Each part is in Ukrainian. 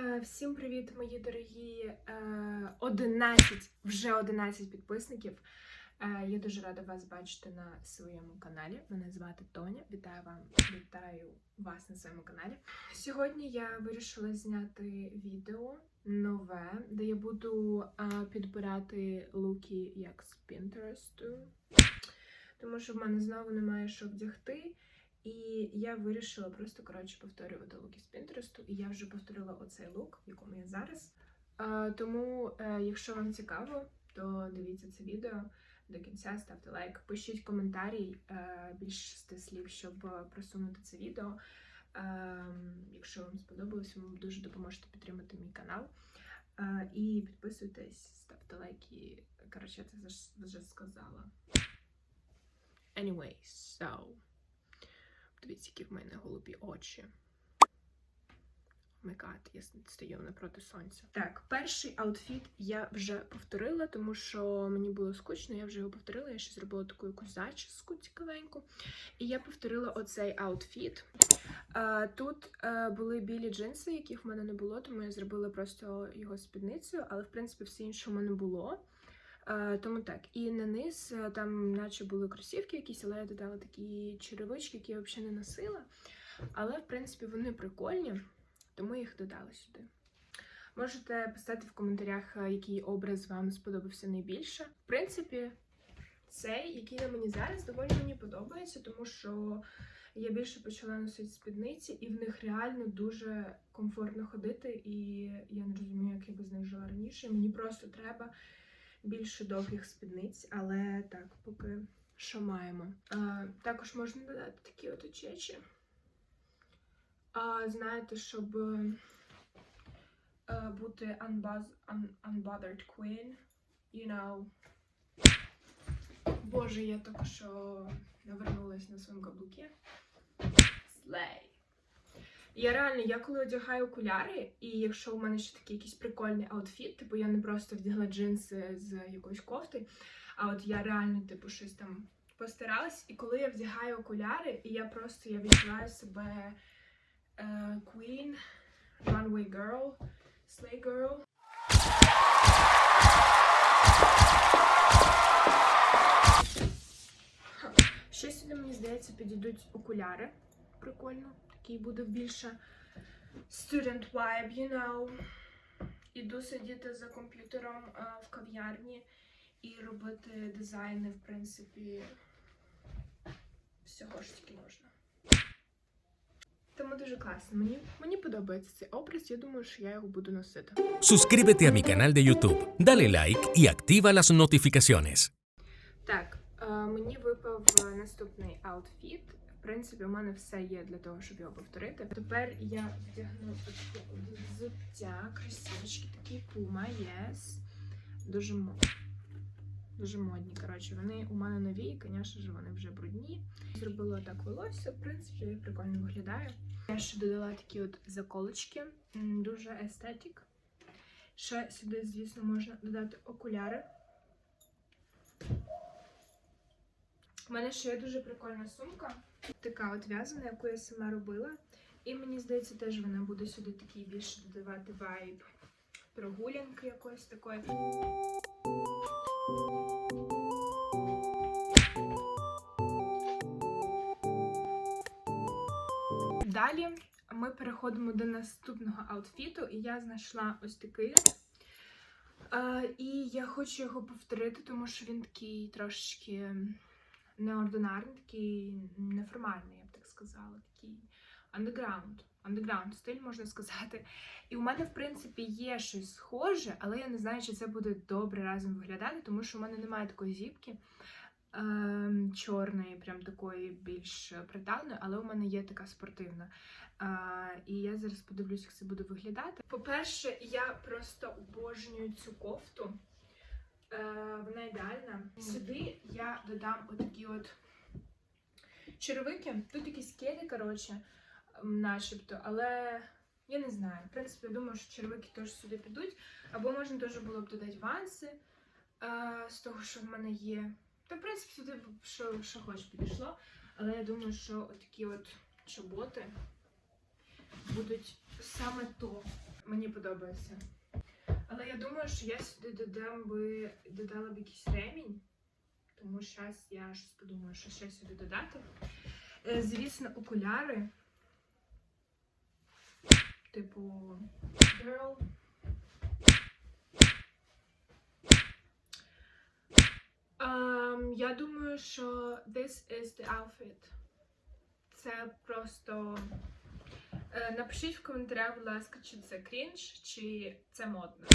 Е, Всім привіт, мої дорогі е, 11, вже 11 підписників. Е, Я дуже рада вас бачити на своєму каналі. Мене звати Тоня. Вітаю вам, вітаю вас на своєму каналі. Сьогодні я вирішила зняти відео нове, де я буду е, підбирати луки як з Pinterest. Тому що в мене знову немає що вдягти. І я вирішила просто коротше повторювати луки з Пінтересту. І я вже повторила оцей лук, в якому я зараз. Е, тому, е, якщо вам цікаво, то дивіться це відео до кінця, ставте лайк, пишіть коментарі е, більше шести слів, щоб просунути це відео. Е, якщо вам сподобалось, ви дуже допоможете підтримати мій канал. Е, і підписуйтесь, ставте лайки. Коротше, це вже сказала. Anyway, so. Дивіться, які в мене голубі очі. Мегат, я стою напроти сонця. Так, перший аутфіт я вже повторила, тому що мені було скучно, я вже його повторила. Я ще зробила таку якусь зачіску цікавеньку. І я повторила оцей аутфіт. Е, Тут е, були білі джинси, яких в мене не було, тому я зробила просто його спідницею, але в принципі все інше в мене було. Е, Тому так, і на низ е, там, наче були кросівки якісь, але я додала такі черевички, які я взагалі не носила. Але, в принципі, вони прикольні, тому їх додала сюди. Можете писати в коментарях, е, який образ вам сподобався найбільше. В принципі, цей, який на мені зараз, доволі мені подобається, тому що я більше почала носити спідниці, і в них реально дуже комфортно ходити. І я не розумію, як я без них жила раніше. Мені просто треба більше довгих спідниць, але так, поки що маємо. А, також можна додати такі от очечі. А, знаєте, щоб е, бути unbuzz, un, unbothered queen, you know. Боже, я тільки що навернулась на своєму каблукі. Slay. Я реально, я коли одягаю окуляри, і якщо у мене ще такий якийсь прикольний аутфіт, типу я не просто вдягла джинси з якоїсь кофти, а от я реально, типу, щось там постаралась. І коли я вдягаю окуляри, і я просто я відчуваю себе е, queen, runway girl, slay girl. Ще сюди, мені здається, підійдуть окуляри. Прикольно. Такий буде більше student vibe, you know. Іду сидіти за комп'ютером е, в кав'ярні і робити дизайни, в принципі, всього ж тільки можна. Тому дуже класно. Мені, мені подобається цей образ, я думаю, що я його буду носити. Suscríbete a mi canal de YouTube, dale like y activa las notificaciones. Так, е, мені випав наступний аутфіт. В принципі, у мене все є для того, щоб його повторити. Тепер я вдягну взуття, кросівочки, такі Puma, yes. Дуже модні. Дуже модні. Коротше, вони у мене нові, і, звісно ж, вони вже брудні. Зробила так волосся, в принципі, прикольно виглядає. Я ще додала такі от заколочки, дуже естетик. Ще сюди, звісно, можна додати окуляри. У мене ще є дуже прикольна сумка, така от в'язана, яку я сама робила. І мені здається, теж вона буде сюди такий більше додавати вайб прогулянки якоїсь такої. Далі ми переходимо до наступного аутфіту, і я знайшла ось такий. Е, і я хочу його повторити, тому що він такий трошечки неординарний, такий неформальний, я б так сказала, такий underground. Underground стиль, можна сказати. І у мене, в принципі, є щось схоже, але я не знаю, чи це буде добре разом виглядати, тому що у мене немає такої зіпки ем, чорної, прям такої більш приталної, але у мене є така спортивна. Е, і я зараз подивлюсь, як це буде виглядати. По-перше, я просто обожнюю цю кофту. Е, вона ідеальна. Сюди я додам отакі от черевики. Тут якісь келі, коротше, начебто, але я не знаю. В принципі, я думаю, що черевики теж сюди підуть. Або можна теж було б додати ванси е, з того, що в мене є. Та, в принципі, сюди б що, що хоч підійшло. Але я думаю, що такі от чоботи будуть саме то. мені подобається. Але я думаю, що я сюди додам би додала б якийсь ремінь. Тому зараз я щось подумаю, що ще сюди додати. Е, Звісно, окуляри. Типу, girl. Ем, я думаю, що this is the outfit. Це просто. Е, Напишіть в коментарях, будь ласка, чи це крінж, чи це модно.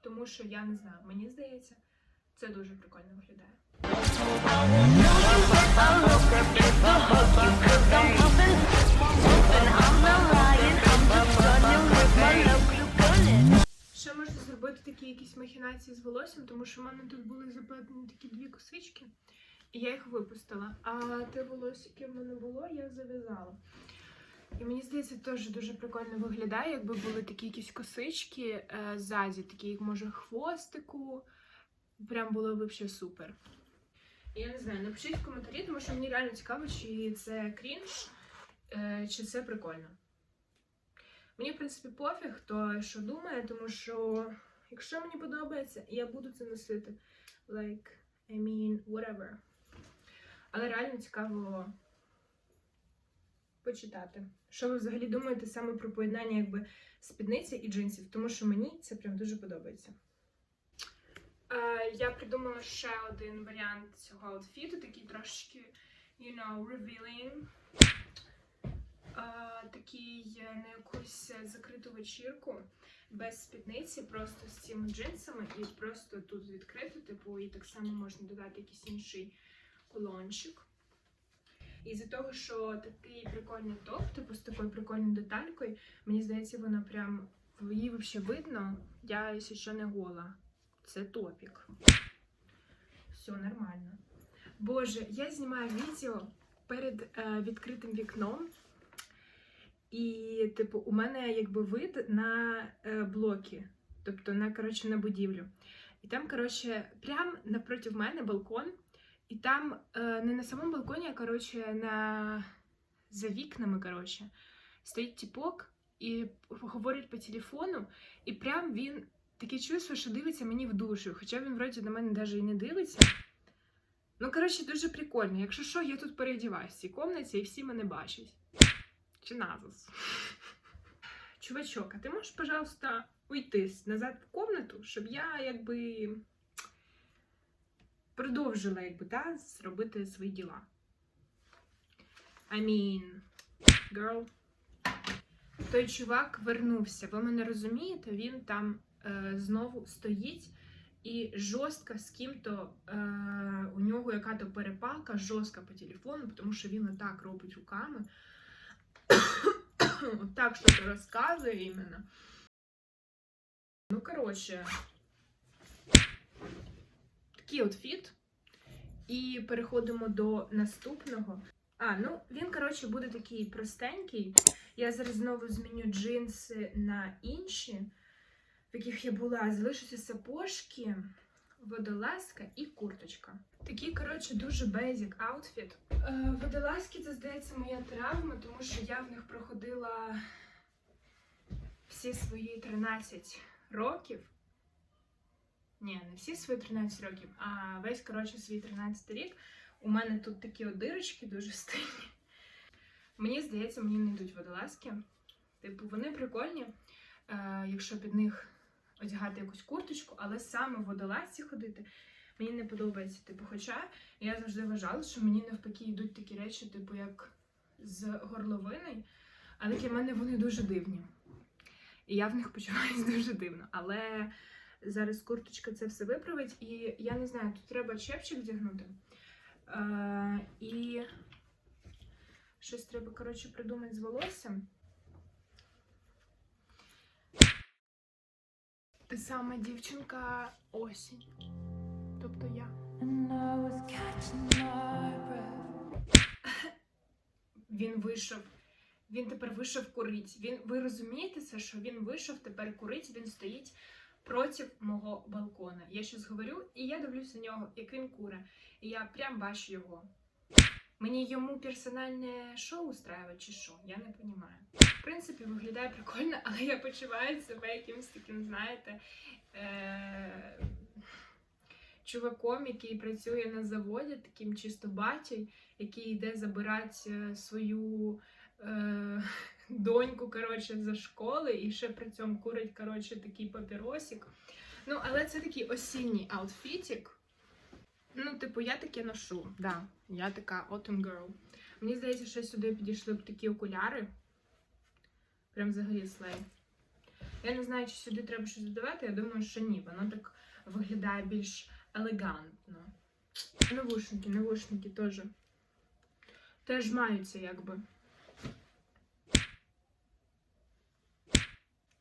Тому що я не знаю, мені здається, це дуже прикольно виглядає. Ще можна зробити такі якісь махінації з волоссям, тому що в мене тут були заплетені такі дві косички, і я їх випустила. А те волосся, яке в мене було, я зав'язала. І мені здається, теж дуже прикольно виглядає, якби були такі якісь косички е, ззаді, такі, як може, хвостику. Прям було б взагалі супер. Я не знаю, напишіть в коментарі, тому що мені реально цікаво, чи це крінж, е, чи це прикольно. Мені, в принципі, пофіг, хто що думає, тому що якщо мені подобається, я буду це носити. Like, I mean, whatever. Але реально цікаво почитати. Що ви взагалі думаєте саме про поєднання якби спідниці і джинсів, тому що мені це прям дуже подобається. Е, я придумала ще один варіант цього аутфіту, такий трошки, you know, revealing. Е, такий е, на якусь закриту вечірку без спідниці, просто з цими джинсами, і просто тут відкрито, типу, і так само можна додати якийсь інший кулончик. І з-за того, що такий прикольний топ, типу з такою прикольною деталькою, мені здається, воно прям її взагалі видно. Я, що, не гола. Це топік. Все нормально. Боже, я знімаю відео перед е, відкритим вікном. І, типу, у мене якби вид на е, блоки, тобто на, коротше, на будівлю. І там, коротше, прям напроти мене балкон. І там е, не на самому балконі, а коротше, на... за вікнами, коротше, стоїть тіпок і говорить по телефону, і прям він таке чувство, що дивиться мені в душу. Хоча він вроді на мене навіть і не дивиться. Ну, коротше, дуже прикольно. Якщо що, я тут переодіваюсь в цій комнаті і всі мене бачать. Чи назус. Чувачок, а ти можеш, пожалуйста, уйти назад в комнату, щоб я якби продовжила, якби, да, зробити свої діла. I mean, girl. Той чувак вернувся. Ви мене розумієте? Він там е, знову стоїть і жорстко з ким-то е, у нього яка-то перепалка жорстка по телефону, тому що він отак робить руками. Отак щось розказує іменно. Ну, коротше, такий от фіт. І переходимо до наступного. А, ну він, коротше, буде такий простенький. Я зараз знову зміню джинси на інші, в яких я була. Залишаться сапожки, водолазка і курточка. Такий, коротше, дуже outfit. Е, водолазки, це, здається, моя травма, тому що я в них проходила всі свої 13 років. Ні, не всі свої 13 років, а весь, коротше, свій 13 рік. У мене тут такі от дирочки дуже стильні. Мені здається, мені не йдуть водолазки. Типу, вони прикольні, е, якщо під них одягати якусь курточку, але саме в водолазці ходити мені не подобається. Типу, хоча я завжди вважала, що мені навпаки йдуть такі речі, типу, як з горловини, але для мене вони дуже дивні. І я в них почуваюся дуже дивно. Але зараз курточка це все виправить, і я не знаю, тут треба чепчик вдягнути. Е, і щось треба, коротше, придумати з волоссям. Ти сама дівчинка осінь. Тобто я. Він вийшов. Він тепер вийшов курить. Він, ви розумієте це, що він вийшов тепер курить, він стоїть проти мого балкона. Я щось говорю, і я дивлюся на нього, як він куре. І я прям бачу його. Мені йому персональне шоу устраивать чи що? Я не розумію. В принципі, виглядає прикольно, але я почуваю себе якимось таким, знаєте, е- чуваком, який працює на заводі, таким чисто батьком, який йде забирати е, свою е- доньку коротше, за школи і ще при цьому курить коротше, такий папіросик. Ну, але це такий осінній аутфітик. Ну, типу, я таке ношу, да. Я така autumn girl. Мені здається, що сюди підійшли б такі окуляри. Прям взагалі слей. Я не знаю, чи сюди треба щось додавати, я думаю, що ні. Воно так виглядає більш елегантно. Навушники, навушники теж. Теж маються, якби.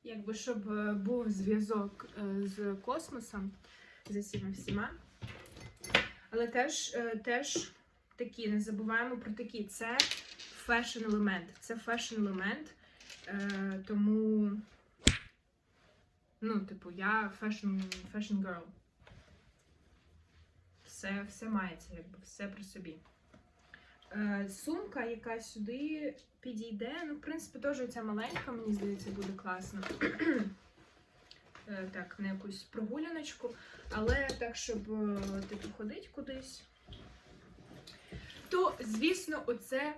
Якби щоб е, був зв'язок е, з космосом, з цими всіма. Але теж, е, теж такі, не забуваємо про такі. Це фешн елемент. Це фешн елемент. Е, тому, ну, типу, я фешн, фешн girl. Все, все мається, якби, все при собі. Е, сумка, яка сюди підійде. Ну, в принципі, теж ця маленька, мені здається, буде класно. Е, так, на якусь прогуляночку. Але так, щоб е, типу ходити кудись. То, звісно, оце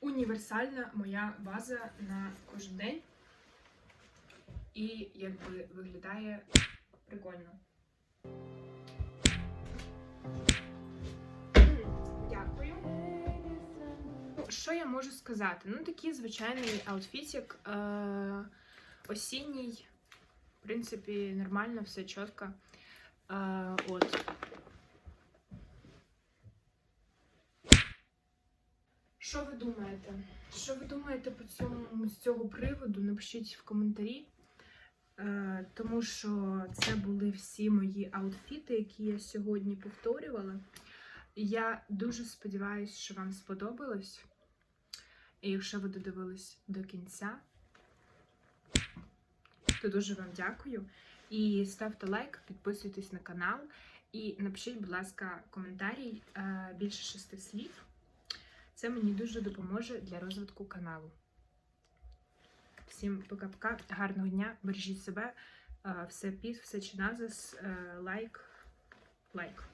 універсальна моя база на кожен день. І якби виглядає прикольно. Що я можу сказати? Ну, такий звичайний аутфітик. Е- осінній. В принципі, нормально, все чітко. Е, от. Що ви думаєте? Що ви думаєте по цьому з цього приводу? Напишіть в коментарі. Е, тому що це були всі мої аутфіти, які я сьогодні повторювала. Я дуже сподіваюся, що вам сподобалось. І якщо ви додивились до кінця, то дуже вам дякую. І ставте лайк, підписуйтесь на канал і напишіть, будь ласка, коментарій е, більше шести слів. Це мені дуже допоможе для розвитку каналу. Всім пока-пока, гарного дня, бережіть себе, е, все піс, все чиназис, е, лайк, лайк.